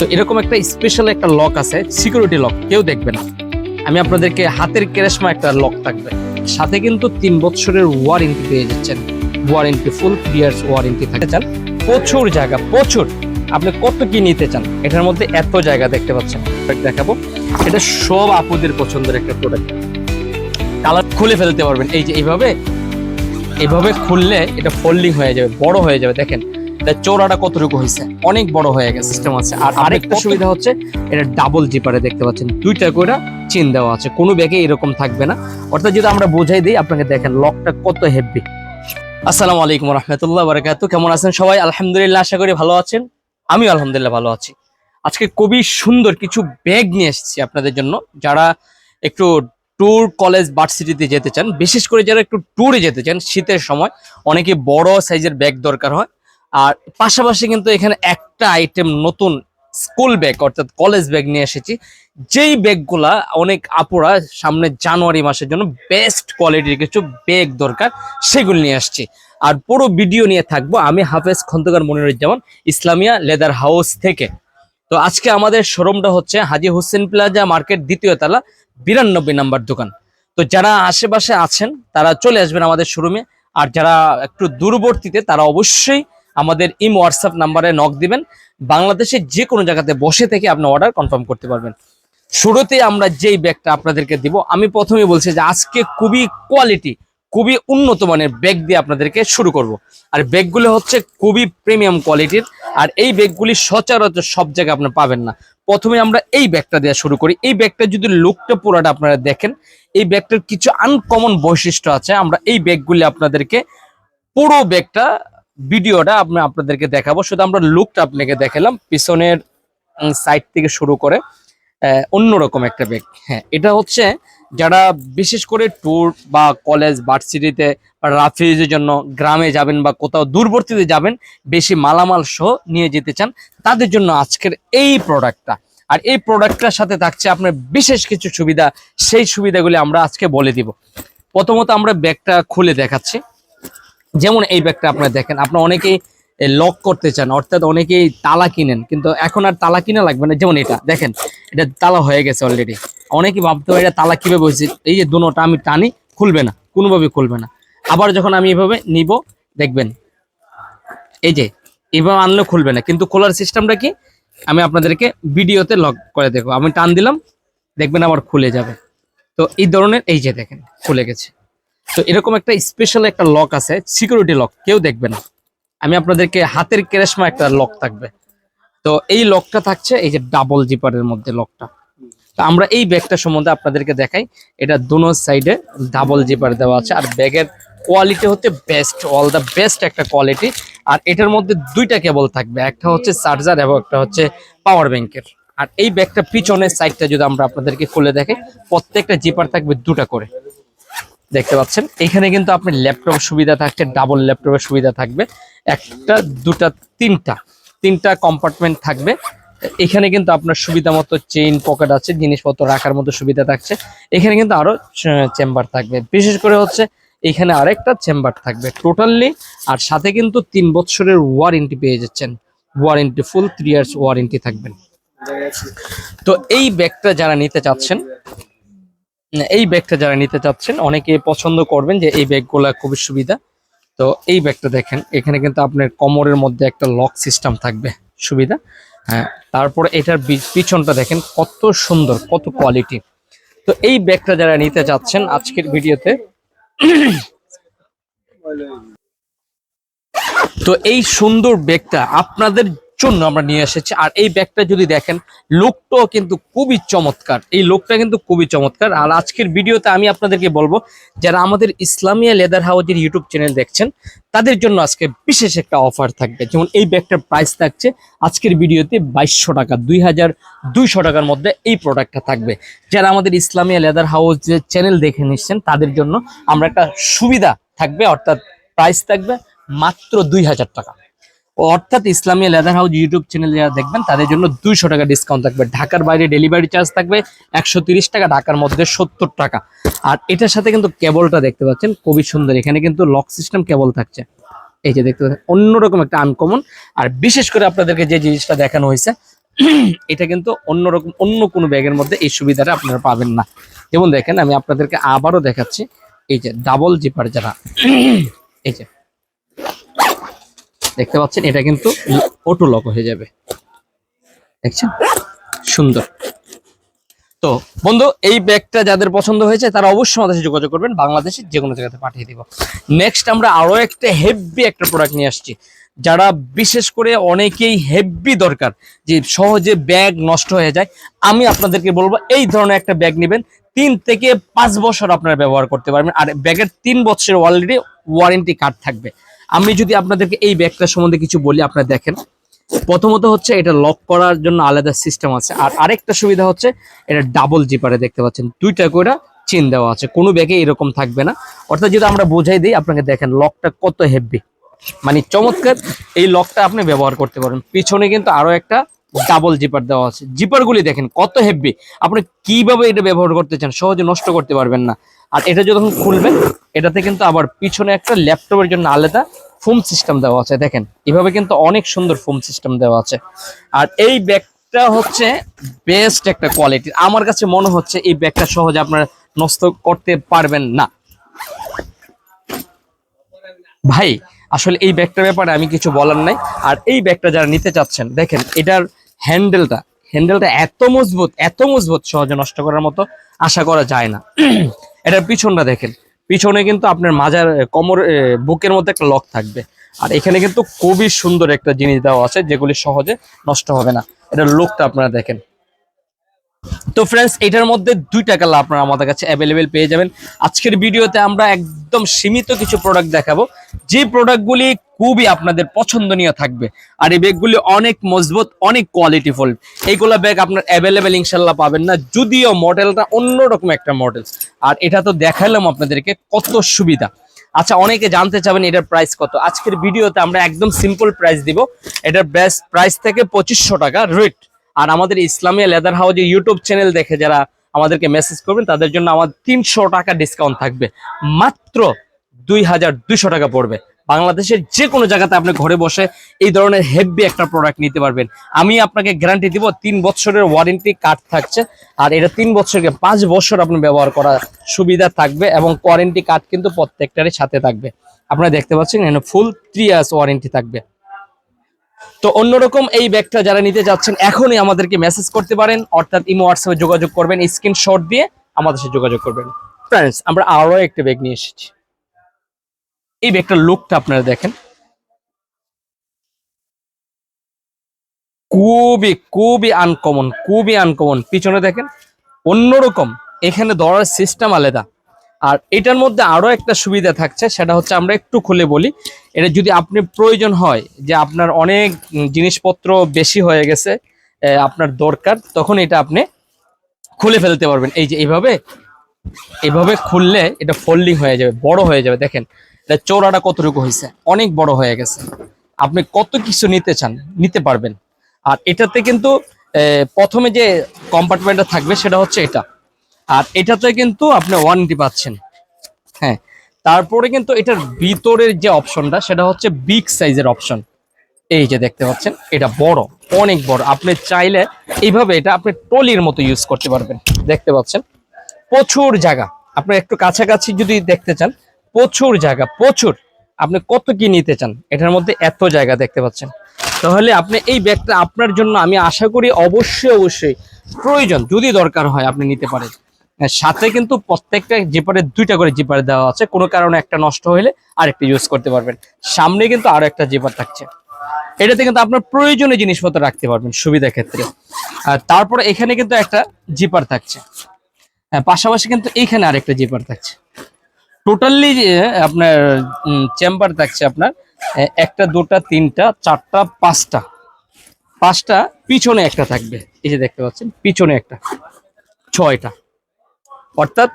তো এরকম একটা স্পেশাল একটা লক আছে সিকিউরিটি লক কেউ দেখবে না। আমি আপনাদেরকে হাতের কেরেশমা একটা লক থাকবে। সাথে কিন্তু তিন বছরের ওয়ারেন্টি পেয়ে যাচ্ছেন। ওয়ারেন্টি ফুল ইয়ার্স ওয়ারেন্টি থাকতে চান। প্রচুর জায়গা, প্রচুর। আপনি কত কি নিতে চান? এটার মধ্যে এত জায়গা দেখতে পাচ্ছেন। দেখাবো। এটা সব আপুদের পছন্দের একটা প্রোডাক্ট কালার খুলে ফেলতে পারবেন। এই যে এইভাবে এইভাবে খুললে এটা ফোল্ডিং হয়ে যাবে, বড় হয়ে যাবে। দেখেন এটা চৌড়াটা কতটুকু হয়েছে? অনেক বড় হয়ে গেছে সিস্টেম আছে। আর আরেকটা সুবিধা হচ্ছে এটা ডাবল জিপারে দেখতে পাচ্ছেন দুইটা করে চেন দেওয়া আছে। কোনো ব্যাগে এরকম থাকবে না। অর্থাৎ যদি আমরা বোঝাই দিই আপনাকে দেখেন লকটা কত হেভি আসসালামু আলাইকুম রহমতুল্লাহ বারাকাতু। কেমন আছেন সবাই? আলহামদুলিল্লাহ আশা করি ভালো আছেন। আমি আলহামদুলিল্লাহ ভালো আছি। আজকে খুবই সুন্দর কিছু ব্যাগ নিয়ে এসেছি আপনাদের জন্য। যারা একটু ট্যুর কলেজ ভার্সিটিতে যেতে চান বিশেষ করে যারা একটু ট্যুরে যেতে চান শীতের সময় অনেকে বড় সাইজের ব্যাগ দরকার হয়। আর পাশাপাশি কিন্তু এখানে একটা আইটেম নতুন স্কুল ব্যাগ অর্থাৎ কলেজ ব্যাগ নিয়ে এসেছি। যেই ব্যাগগুলা অনেক আপুরা সামনে জানুয়ারি মাসের জন্য বেস্ট কোয়ালিটির কিছু ব্যাগ দরকার, সেগুলো নিয়ে আসছি। আর পুরো ভিডিও নিয়ে থাকব আমি হাফেজ খন্দকার মনিরুজ্জামান, ইসলামিয়া লেদার হাউস থেকে। তো আজকে আমাদের শোরুমটা হচ্ছে হাজি হোসেন প্লাজা মার্কেট দ্বিতীয় তলা, বিরানব্বই নাম্বার দোকান। তো যারা আশেপাশে আছেন, তারা চলে আসবেন আমাদের শোরুমে। আর যারা একটু দূরবর্তীতে, তারা অবশ্যই আমাদের ইম হোয়াটসঅ্যাপ নাম্বারে নক দিবেন। বাংলাদেশের যে কোনো জায়গাতে বসে থেকে আপনি অর্ডার কনফার্ম করতে পারবেন। শুরুতে আমরা যেই ব্যাগটা আপনাদেরকে দিব, আমি প্রথমে বলছি যে আজকে খুবই কোয়ালিটি খুবই উন্নত মানের ব্যাগ দিয়ে আপনাদেরকে শুরু করব। আর ব্যাগগুলো হচ্ছে খুবই প্রিমিয়াম কোয়ালিটির আর এই ব্যাগগুলি সচরাচর সব জায়গায় আপনি পাবেন না। প্রথমে আমরা এই ব্যাগটা দেওয়া শুরু করি। এই ব্যাগটা যদি লুকটা পুরাটা আপনারা দেখেন, এই ব্যাগটার কিছু আনকমন বৈশিষ্ট্য আছে। আমরা এই ব্যাগগুলি আপনাদেরকে পুরো ব্যাগটা ভিডিওটা আমি আপনাদেরকে দেখাবো। শুধু আমরা লুকটা আপনাকে দেখালাম, পিছনের সাইড থেকে শুরু করে অন্যরকম একটা ব্যাগ হ্যাঁ এটা হচ্ছে যারা বিশেষ করে ট্যুর বা কলেজ ভার্সিটিতে রাফিজের জন্য গ্রামে যাবেন বা কোথাও দূরবর্তীতে যাবেন, বেশি মালামাল সহ নিয়ে যেতে চান, তাদের জন্য আজকের এই প্রোডাক্টটা আর এই প্রোডাক্টটার সাথে থাকছে আপনার বিশেষ কিছু সুবিধা, সেই সুবিধাগুলি আমরা আজকে বলে দিব। প্রথমত আমরা ব্যাগটা খুলে দেখাচ্ছি। যেমন এই ব্যাগটা আপনারা দেখেন, আপনারা অনেকেই লক করতে চান, অর্থাৎ অনেকেই তালা কিনেন, কিন্তু এখন আর তালা কিনা লাগবে না, যেমন এটা, দেখেন, এটা তালা হয়ে গেছে অলরেডি অনেকেই ভাবতে পারে, এটা তালা কীভাবে হয়েছে এই যে দুটোটা আমি টানি, খুলবে না কোনোভাবে খুলবে না। আবার যখন আমি এভাবে নিব, দেখবেন, এই যে, এভাবে আনলে খুলবে না, কিন্তু খোলার সিস্টেমটা কি? আমি আপনাদেরকে ভিডিওতে লক করে দেখব। আমি টান দিলাম, দেখবেন আবার খুলে যাবে। তো এই ধরনের, এই যে দেখেন, খুলে গেছে। তো এরকম একটা স্পেশাল একটা লক আছে সিকিউরিটি লক কেউ দেখবে না। আমি আপনাদেরকে হাতের কেরেশমা একটা লক থাকবে। তো এই লকটা থাকছে, এই যে ডাবল জিপারের মধ্যে লকটা তো আমরা এই ব্যাগটা সম্বন্ধে আপনাদেরকে দেখাই। এটা দুনো সাইডে ডাবল জিপার দেওয়া আছে, আর ব্যাগের কোয়ালিটি হচ্ছে বেস্ট অল দ্য বেস্ট একটা কোয়ালিটি আর এটার মধ্যে দুইটা কেবল থাকবে, একটা হচ্ছে চার্জার এবং একটা হচ্ছে পাওয়ার ব্যাংকের আর এই ব্যাগটা পিছনের সাইডটা যদি আমরা আপনাদেরকে খুলে দেখাই প্রত্যেকটা জিপার থাকবে দুটা করে। দেখতে পাচ্ছেন। এখানে কিন্তু আপনি ল্যাপটপ সুবিধা থাকছে ডাবল ল্যাপটপের সুবিধা থাকবে। একটা, দুটা, তিনটা তিনটা কম্পার্টমেন্ট থাকবে। এখানে কিন্তু আপনার সুবিধা মতো চেইন পকেট আছে, জিনিসপত্র রাখার মতো সুবিধা থাকছে। এখানে কিন্তু আরও চেম্বার থাকবে। বিশেষ করে হচ্ছে, এখানে আরেকটা চেম্বার থাকবে টোটালি আর সাথে কিন্তু তিন বছরের ওয়ারেন্টি পেয়ে যাচ্ছেন। Warranty full three years warranty থাকবেন তো এই ব্যাগটা যারা নিতে চাচ্ছেন এই ব্যাগটা যারা নিতে চাচ্ছেন, অনেকে পছন্দ করবেন যে এই ব্যাগগুলো খুবই সুবিধা। তো এই ব্যাগটা দেখেন, এখানে কিন্তু আপনার কোমরের মধ্যে একটা লক সিস্টেম থাকবে, সুবিধা। হ্যাঁ তারপরে এটার পিছনটা দেখেন, কত সুন্দর, কত কোয়ালিটি। তো এই ব্যাগটা যারা নিতে চাচ্ছেন আজকের ভিডিওতে, তো এই সুন্দর ব্যাগটা আপনাদের জন্য আমরা নিয়ে এসেছি। আর এই ব্যাগটা যদি দেখেন, লোকটাও কিন্তু খুবই চমৎকার। এই লোকটা কিন্তু খুবই চমৎকার। আর আজকের ভিডিওতে আমি আপনাদেরকে বলব, যারা আমাদের ইসলামিয়া লেদার হাউজের ইউটিউব চ্যানেল দেখছেন, তাদের জন্য আজকে বিশেষ একটা অফার থাকবে। যেমন এই ব্যাগটার প্রাইস থাকছে আজকের ভিডিওতে বাইশশো টাকা, দুই হাজার দুইশো টাকার মধ্যে এই প্রোডাক্টটা থাকবে। যারা আমাদের ইসলামিয়া লেদার হাউস যে চ্যানেল দেখে নিচ্ছেন, তাদের জন্য আমরা একটা সুবিধা থাকবে, অর্থাৎ প্রাইস থাকবে মাত্র দুই হাজার টাকা। অর্থাৎ Islamia leather house YouTube channel যারা দেখবেন, তাদের জন্য দুইশো টাকা ডিসকাউন্ট থাকবে। ঢাকার বাইরে ডেলিভারি চার্জ থাকবে একশো টাকা, ঢাকার মধ্যে সত্তর টাকা। আর এটার সাথে কিন্তু কেবলটা দেখতে পাচ্ছেন, খুবই সুন্দর। এখানে কিন্তু লক সিস্টেম কেবল থাকছে। এই যে দেখতে পাচ্ছেন, অন্যরকম একটা আনকমন আর বিশেষ করে আপনাদেরকে যে জিনিসটা দেখানো হয়েছে, এটা কিন্তু অন্যরকম, অন্য কোনো ব্যাগের মধ্যে এই সুবিধাটা আপনারা পাবেন না। যেমন দেখেন, আমি আপনাদেরকে আবারও দেখাচ্ছি, এই যে ডাবল জিপার যারা, এই যে দেখতে পাচ্ছেন, এটা কিন্তু অটো লক হয়ে যাবে। দেখছেন? সুন্দর। তো বন্ধু, এই ব্যাগটা যাদের পছন্দ হয়েছে, তারা অবশ্যই আমাদের সাথে যোগাযোগ করবেন। বাংলাদেশের যে কোনো জায়গাতে পাঠিয়ে দিব। নেক্সট আমরা আরও একটা হেভি একটা প্রোডাক্ট নিয়ে আসছি। যারা বিশেষ করে অনেকেই হেভি দরকার, যে সহজে ব্যাগ নষ্ট হয়ে যায়, আমি আপনাদেরকে বলব, এই ধরনের একটা ব্যাগ নেবেন। তিন থেকে পাঁচ বছর আপনারা ব্যবহার করতে পারবেন। আর ব্যাগের তিন বছরের অলরেডি ওয়ারেন্টি কার্ড থাকবে। আমি যদি আপনাদেরকে এই ব্যাগটা সম্বন্ধে কিছু বলি, আপনারা দেখেন। প্রথমত হচ্ছে এটা লক করার জন্য আলাদা সিস্টেম আছে। আর আরেকটা সুবিধা হচ্ছে, এটা ডাবল জিপারে দেখতে পাচ্ছেন, দুইটা করে চেন দেওয়া আছে। কোনো ব্যাগে এরকম থাকবে না। অর্থাৎ যদি আমরা বোঝাই দিই, আপনাকে দেখেন লকটা কত হেভি মানে চমৎকার, এই লকটা আপনি ব্যবহার করতে পারেন। পিছনে কিন্তু আরও একটা ডাবল জিপার দেওয়া আছে। জিপার গুলি দেখেন কত হেভি আপনি কীভাবে এটা ব্যবহার করতে চান, সহজে নষ্ট করতে পারবেন না। আর এটা যখন খুলবেন, এটাতে কিন্তু আবার পিছনে একটা ল্যাপটপের জন্য আলাদা ফোম সিস্টেম দেওয়া আছে। দেখেন, এভাবে কিন্তু অনেক সুন্দর ফোম সিস্টেম দেওয়া আছে। আর এই ব্যাগটা হচ্ছে বেস্ট একটা কোয়ালিটি। আমার কাছে মনে হচ্ছে এই ব্যাগটা সহজে আপনারা নষ্ট করতে পারবেন না। ভাই, আসলে এই ব্যাগটার ব্যাপারে আমি কিছু বলার নাই। আর এই ব্যাগটা যারা নিতে চাচ্ছেন, দেখেন, এটার হ্যান্ডেলটা হ্যান্ডেলটা এত মজবুত এত মজবুত সহজে নষ্ট করার মতো আশা করা যায় না। এটার পিছনটা দেখেন। পিছনে কিন্তু আপনার মাজার কোমর বুকের মধ্যে একটা লক থাকবে। আর এখানে কিন্তু খুবই সুন্দর একটা জিনিস দেওয়া আছে, যেগুলি সহজে নষ্ট হবে না। এটার লোকটা আপনারা দেখেন। তো ফ্রেন্ডস এটার মধ্যে দুইটা কালার আপনারা আমাদের কাছে অ্যাভেলেবেল পেয়ে যাবেন। আজকের ভিডিওতে আমরা একদম সীমিত কিছু প্রোডাক্ট দেখাবো। যে প্রোডাক্টগুলি খুবই আপনাদের পছন্দনীয় থাকবে। আর এই ব্যাগগুলি অনেক মজবুত, অনেক কোয়ালিটি কোয়ালিটিফুল এইগুলো ব্যাগ আপনার অ্যাভেলেবেল ইনশাল্লাহ পাবেন না, যদিও মডেলটা অন্যরকম একটা মডেল আর এটা তো দেখালাম আপনাদেরকে, কত সুবিধা। আচ্ছা অনেকে জানতে চাবেন এটার প্রাইস কত। আজকের ভিডিওতে আমরা একদম সিম্পল প্রাইস দিব। এটার বেস্ট প্রাইস থেকে পঁচিশশো টাকা রেট আর আমাদের ইসলামিয়া লেদার হাউজে ইউটিউব চ্যানেল দেখে যারা আমাদেরকে মেসেজ করবেন, তাদের জন্য আমার তিনশো টাকা ডিসকাউন্ট থাকবে। মাত্র দুই হাজার দুইশো টাকা পড়বে। বাংলাদেশের যে কোনো জায়গাতে আপনি ঘরে বসে এই ধরনের হেভি একটা প্রোডাক্ট নিতে পারবেন। আমি আপনাকে গ্যারান্টি দিব, তিন বছরের ওয়ারেন্টি কার্ড থাকছে। আর এটা তিন বছরকে পাঁচ বছর আপনি ব্যবহার করার সুবিধা থাকবে এবং ওয়ারেন্টি কার্ড কিন্তু প্রত্যেকটারই সাথে থাকবে। আপনারা দেখতে পাচ্ছেন, এখানে ফুল থ্রি ইয়ার্স ওয়ারেন্টি থাকবে। তো অন্যরকম এই ব্যাগটা যারা নিতে যাচ্ছেন, এখনই আমাদেরকে মেসেজ করতে পারেন। অর্থাৎ ইমো হোয়াটসঅ্যাপে যোগাযোগ করবেন স্ক্রিনশট দিয়ে আমাদের সাথে যোগাযোগ করবেন। ফ্রেন্ডস আমরা আরও একটা ব্যাগ নিয়ে এসেছি। এই ব্যাগটার লুকটা আপনারা দেখেন। খুবই খুবই আনকমন খুবই আনকমন পিছনে দেখেন, অন্যরকম। এখানে ধরার সিস্টেম আলাদা। আর এটার মধ্যে আরও একটা সুবিধা থাকছে, সেটা হচ্ছে আমরা একটু খুলে বলি। এটা যদি আপনি প্রয়োজন হয় যে আপনার অনেক জিনিসপত্র বেশি হয়ে গেছে আপনার দরকার, তখন এটা আপনি খুলে ফেলতে পারবেন। এই যে এইভাবে এভাবে খুললে এটা ফোল্ডিং হয়ে যাবে, বড় হয়ে যাবে। দেখেন, এটা চৌড়াটা কতটুকু হয়েছে? অনেক বড় হয়ে গেছে। আপনি কত কিছু নিতে চান, নিতে পারবেন। আর এটাতে কিন্তু প্রথমে যে কম্পার্টমেন্টটা থাকবে, সেটা হচ্ছে এটা। আর এটাতে কিন্তু আপনি ওয়ারেন্টি পাচ্ছেন। হ্যাঁ তারপরে কিন্তু এটার ভিতরের যে অপশনটা সেটা হচ্ছে বিগ সাইজের অপশন এই যে দেখতে পাচ্ছেন, এটা বড়, অনেক বড়। আপনি চাইলে এইভাবে এটা আপনি টলির মতো ইউজ করতে পারবেন। দেখতে পাচ্ছেন, প্রচুর জায়গা। আপনি একটু কাছাকাছি যদি দেখতে চান, প্রচুর জায়গা, প্রচুর। আপনি কত কি নিতে চান, এটার মধ্যে এত জায়গা দেখতে পাচ্ছেন। তাহলে আপনি এই ব্যাগটা আপনার জন্য আমি আশা করি অবশ্যই অবশ্যই প্রয়োজন, যদি দরকার হয় আপনি নিতে পারেন। সাথে কিন্তু প্রত্যেকটা জিপারে দুইটা করে জিপার দেওয়া আছে। কোনো কারণে একটা নষ্ট হলে আরেকটা ইউজ করতে পারবেন। সামনে কিন্তু আরও একটা জিপার থাকছে। এটাতে কিন্তু আপনার প্রয়োজনীয় জিনিসপত্র রাখতে পারবেন সুবিধা ক্ষেত্রে। আর তারপরে এখানে কিন্তু একটা জিপার থাকছে। হ্যাঁ, পাশাপাশি কিন্তু এইখানে আরেকটা জিপার থাকছে। টোটালি আপনার চেম্বার থাকছে আপনার একটা দুটা তিনটা চারটা পাঁচটা। পাঁচটা পিছনে একটা থাকবে। এই যে দেখতে পাচ্ছেন পিছনে একটা ছয়টা। অর্থাৎ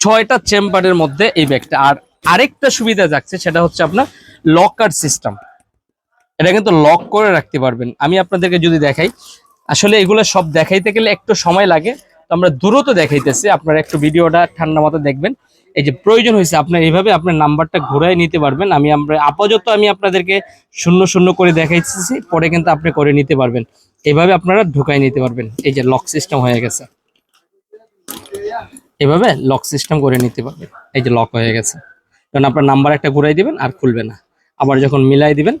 ছয়টা চেম্বারের মধ্যে এই ব্যাগটা। আর আরেকটা সুবিধা থাকছে সেটা হচ্ছে আপনার লকার সিস্টেম। এটা কিন্তু লক করে রাখতে পারবেন। আমি আপনাদেরকে যদি দেখাই, আসলে এগুলো সব দেখাইতে গেলে একটু সময় লাগে। তো আমরা দ্রুত দেখাইতেছি, আপনারা একটু ভিডিওটা ঠান্ডা মতো দেখবেন। এই যে প্রয়োজন হয়েছে, আপনার এইভাবে আপনার নাম্বারটা ঘুরাই নিতে পারবেন। আমি আমরা, আপাতত আমি আপনাদেরকে শূন্য শূন্য করে দেখাইতেছি, পরে কিন্তু আপনি করে নিতে পারবেন। এইভাবে আপনারা ঢুকাই নিতে পারবেন। এই যে লক সিস্টেম হয়ে গেছে। এভাবে লক সিস্টেম করে নিতে পারবেন এই যে লক হয়ে গেছে। কারণ আপনার নাম্বার একটা ঘুরাই দিবেন, আর খুলবে না। আবার যখন মিলাই দিবেন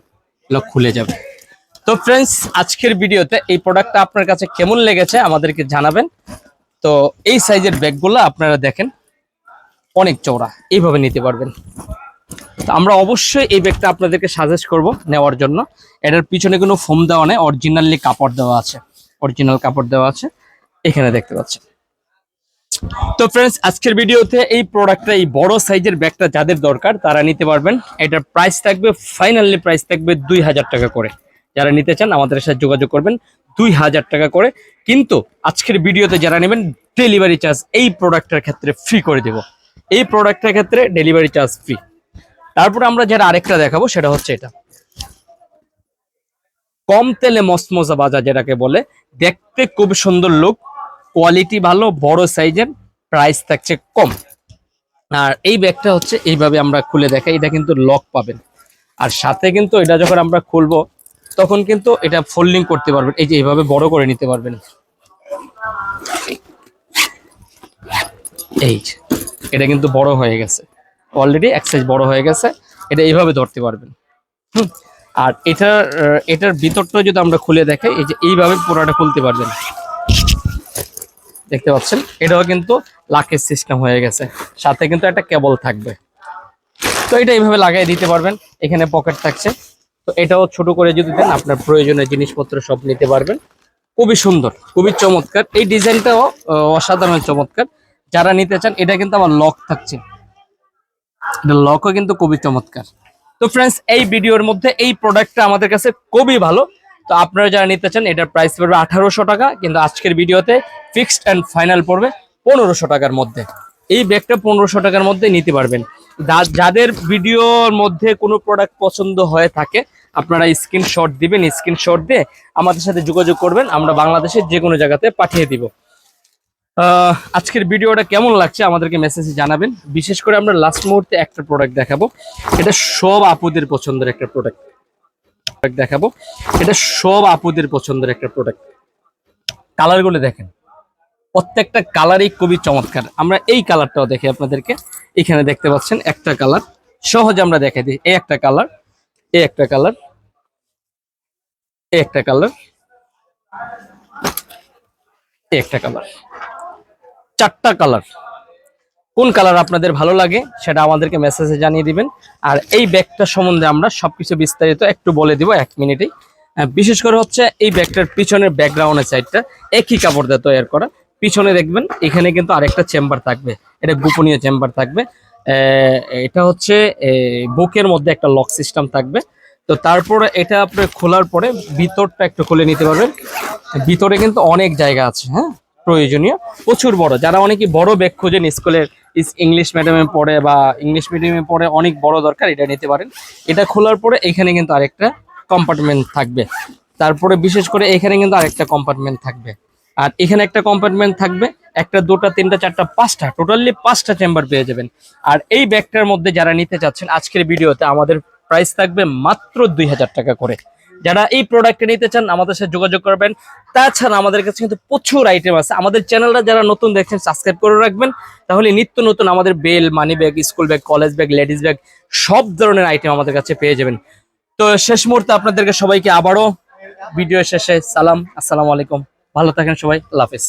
লক খুলে যাবে। তো ফ্রেন্ডস আজকের ভিডিওতে এই প্রোডাক্টটা আপনার কাছে কেমন লেগেছে আমাদেরকে জানাবেন। তো এই সাইজের ব্যাগগুলো আপনারা দেখেন, অনেক চওড়া। এইভাবে নিতে পারবেন। তো আমরা অবশ্যই এই ব্যাগটা আপনাদেরকে সাজেস্ট করব নেওয়ার জন্য। এটার পিছনে কোনো ফোম দেওয়া নেই অরিজিনালি কাপড় দেওয়া আছে। অরিজিনাল কাপড় দেওয়া আছে। এখানে দেখতে পাচ্ছেন। তো ফ্রেন্ডস আজকের ভিডিওতে এই প্রোডাক্টটা এই বড় সাইজের ব্যাগটা যাদের দরকার, তারা নিতে পারবেন। এটার প্রাইস থাকবে ফাইনালি প্রাইস থাকবে দুই হাজার টাকা করে। যারা নিতে চান, আমাদের সাথে যোগাযোগ করবেন, দুই হাজার টাকা করে। কিন্তু আজকের ভিডিওতে যারা নেবেন ডেলিভারি চার্জ এই প্রোডাক্টের ক্ষেত্রে ফ্রি করে দেব। এই প্রোডাক্টের ক্ষেত্রে ডেলিভারি চার্জ ফ্রি তারপরে আমরা যারা আরেকটা দেখাবো, সেটা হচ্ছে এটা। কম তেলে মসমসা বাজা, যেটাকে বলে, দেখতে খুব সুন্দর লুক কোয়ালিটি ভালো, বড় সাইজের প্রাইস থাকছে কম। আর এই ব্যাগটা হচ্ছে এইভাবে আমরা খুলে দেখাই, এটা কিন্তু লক পাবেন। আর সাথে কিন্তু এটা যখন আমরা খুলবো, তখন কিন্তু এটা ফোল্ডিং করতে পারবেন। এই যে এইভাবে বড় করে নিতে পারবেন। এই এটা কিন্তু বড় হয়ে গেছে। অলরেডি এক সাইজ বড় হয়ে গেছে, এটা এইভাবে ধরতে পারবেন। আর এটার এটার ভিতরটা যদি আমরা খুলে দেখাই, এই যে এইভাবে পুরোটা খুলতে পারবেন। দেখতে পাচ্ছেন? এটাও কিন্তু লাকের সিস্টেম হয়ে গেছে। সাথে কিন্তু একটা কেবল থাকবে। তো এটা এইভাবে লাগাই দিতে পারবেন। এখানে পকেট থাকছে। তো এটাও ছোট করে যদি দেন, আপনার প্রয়োজনীয় জিনিসপত্র সব নিতে পারবেন। খুবই সুন্দর, খুবই চমৎকার। এই ডিজাইনটাও অসাধারণ চমৎকার। যারা নিতে চান, এটা কিন্তু আমার লক থাকছে। এটা লকও কিন্তু খুবই চমৎকার। তো ফ্রেন্ডস এই ভিডিওর মধ্যে এই প্রোডাক্টটা আমাদের কাছে খুবই ভালো। তো আপনারা যারা নিতে চান, এটার প্রাইস পড়বে আঠারোশো টাকা, কিন্তু আজকের ভিডিওতে ফিক্সড অ্যান্ড ফাইনাল পড়বে পনেরোশো টাকার মধ্যে। এই ব্যাগটা পনেরোশো টাকার মধ্যে নিতে পারবেন। যাদের ভিডিওর মধ্যে কোনো প্রোডাক্ট পছন্দ হয়ে থাকে, আপনারা স্ক্রিনশট দিবেন স্ক্রিনশট দিয়ে আমাদের সাথে যোগাযোগ করবেন, আমরা বাংলাদেশের যে কোনো জায়গাতে পাঠিয়ে দিব। আজকের ভিডিওটা কেমন লাগছে আমাদেরকে মেসেজে জানাবেন। বিশেষ করে আমরা লাস্ট মুহূর্তে একটা প্রোডাক্ট দেখাবো। এটা সব আপুদের পছন্দের একটা প্রোডাক্ট দেখাবো। এটা সব আপুদের পছন্দের একটা প্রোডাক্ট কালারগুলো দেখেন। প্রত্যেকটা কালারই খুবই চমৎকার। আমরা এই কালারটাও দেখি আপনাদেরকে। এখানে দেখতে পাচ্ছেন একটা কালার সহজে আমরা দেখে দিই। এই একটা কালার এই একটা কালার এই একটা কালার এই একটা কালার চারটা কালার কোন কালার আপনাদের ভালো লাগে সেটা আমাদেরকে মেসেজে জানিয়ে দিবেন। আর এই ব্যাগটা সম্বন্ধে আমরা সবকিছু বিস্তারিত একটু বলে দিব এক মিনিটেই। বিশেষ করে হচ্ছে এই ব্যাগটার পিছনের ব্যাকগ্রাউন্ডের সাইডটা একই কাপড় দিয়ে তৈরি করা। পিছনে দেখবেন, এখানে কিন্তু আরেকটা চেম্বার থাকবে। এটা গোপনীয় চেম্বার থাকবে। এটা হচ্ছে বুকের মধ্যে একটা লক সিস্টেম থাকবে। তো তারপরে এটা আপনি খোলার পরে ভিতরটা একটু খুলে নিতে পারবেন। ভিতরে কিন্তু অনেক জায়গা আছে হ্যাঁ? প্রয়োজনীয়। প্রচুর বড়। যারা অনেকে বড় ব্যাগ খোঁজেন, স্কুলের ইংলিশ মিডিয়ামে পড়ে বা ইংলিশ মিডিয়ামে পড়ে অনেক বড় দরকার, এটা নিতে পারেন। এটা খোলার পরে এখানে কিন্তু আরেকটা কম্পার্টমেন্ট থাকবে। তারপরে বিশেষ করে এখানে কিন্তু আরেকটা কম্পার্টমেন্ট থাকবে। আর এখানে একটা কম্পার্টমেন্ট থাকবে, একটা, দুটা, তিনটা, চারটা, পাঁচটা টোটালি পাঁচটা চেম্বার পেয়ে যাবেন। আর এই ব্যাগটার মধ্যে যারা নিতে চাচ্ছেন, আজকের ভিডিওতে আমাদের প্রাইস থাকবে মাত্র দুই হাজার টাকা করে। যারা এই প্রোডাক্টটা নিতে চান, আমাদের সাথে যোগাযোগ করবেন। তাছাড়া আমাদের কাছে কিন্তু প্রচুর আইটেম আছে। আমাদের চ্যানেলটা যারা নতুন দেখছেন সাবস্ক্রাইব করে রাখবেন। তাহলে নিত্য নতুন আমাদের bell money bag school bag college bag ladies bag সব ধরনের আইটেম আমাদের কাছে পেয়ে যাবেন। তো শেষ মুহূর্তে আপনাদেরকে সবাইকে আবারও ভিডিও শেষে সালাম। আসসালামু আলাইকুম। ভালো থাকেন সবাই। আল্লাহ হাফেজ।